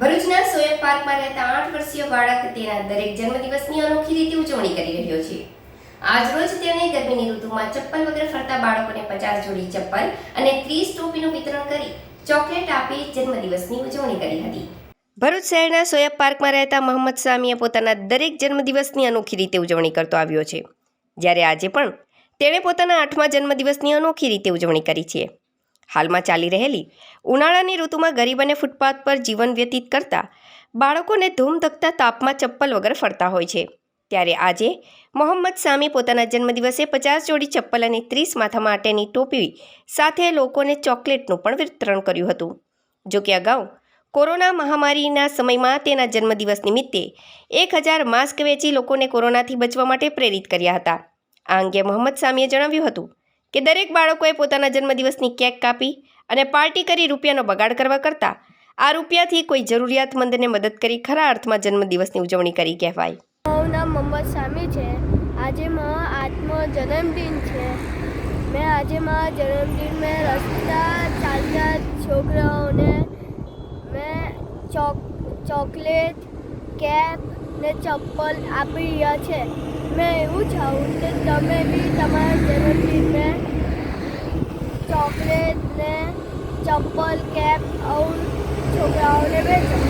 ભરૂચના સોયબ પાર્કમાં રહેતા આઠ વર્ષીય બાળક તેના દરેક જન્મદિવસની અનોખી રીતે ઉજવણી કરી રહ્યો છે. આજરોજ તેણે ગરમીની ઋતુમાં ચપ્પલ વગર ફરતા બાળકોને પચાસ જોડી ચપ્પલ અને ત્રીસ ટોપીનું વિતરણ કરી ચોકલેટ આપી જન્મદિવસની ઉજવણી કરી હતી. ભરૂચ શહેરના સોયબ પાર્કમાં રહેતા મોહમ્મદ સામીએ પોતાના દરેક જન્મદિવસની અનોખી રીતે ઉજવણી કરતો આવ્યો છે. જ્યારે આજે પણ તેણે પોતાના આઠમા જન્મદિવસની અનોખી રીતે ઉજવણી કરી છે. હાલમાં ચાલી રહેલી. ઉનાળાની ઋતુમાં ગરીબ અને ફૂટપાથ પર જીવન વ્યતીત કરતા બાળકોને ધૂમધકતા તાપમાં ચપ્પલ વગર ફરતા હોય છે. ત્યારે આજે મોહમ્મદ સામી પોતાના જન્મદિવસે પચાસ જોડી ચપ્પલ અને ત્રીસ માથા માટેની ટોપી સાથે લોકોને ચોકલેટનું પણ વિતરણ કર્યું હતું. જો કે અગાઉ કોરોના મહામારીના સમયમાં તેના જન્મદિવસ નિમિત્તે એક હજાર માસ્ક વેચી લોકોને કોરોનાથી બચવા માટે પ્રેરિત કર્યા હતા. આ અંગે મોહમ્મદ સામીએ જણાવ્યું હતું. કે દરેક બાળકોએ પોતાના જન્મદિવસની કેક કાપી અને પાર્ટી કરી રૂપિયાનો બગાડ કરવા કરતાં, આ રૂપિયાથી કોઈ જરૂરિયાતમંદને મદદ કરી ખરા અર્થમાં જન્મદિવસની ઉજવણી કરી કહેવાય. મારું નામ મોહમ્મદ સામી છે. આજે મારો આઠમો જન્મદિન છે. મેં આજે મારા જન્મદિન, મેં રસ્તા ચાલતા છોકરાઓને, મેં ચોક, ચોકલેટ કેપ ને ચપ્પલ આપી રહ્યા છે. મેં એવું ચાહું કે તમે બી તમારા જન્મદિનને ચોકલેટ ને ચપ્પલ કેપ આવું છોકરાઓને વેચો.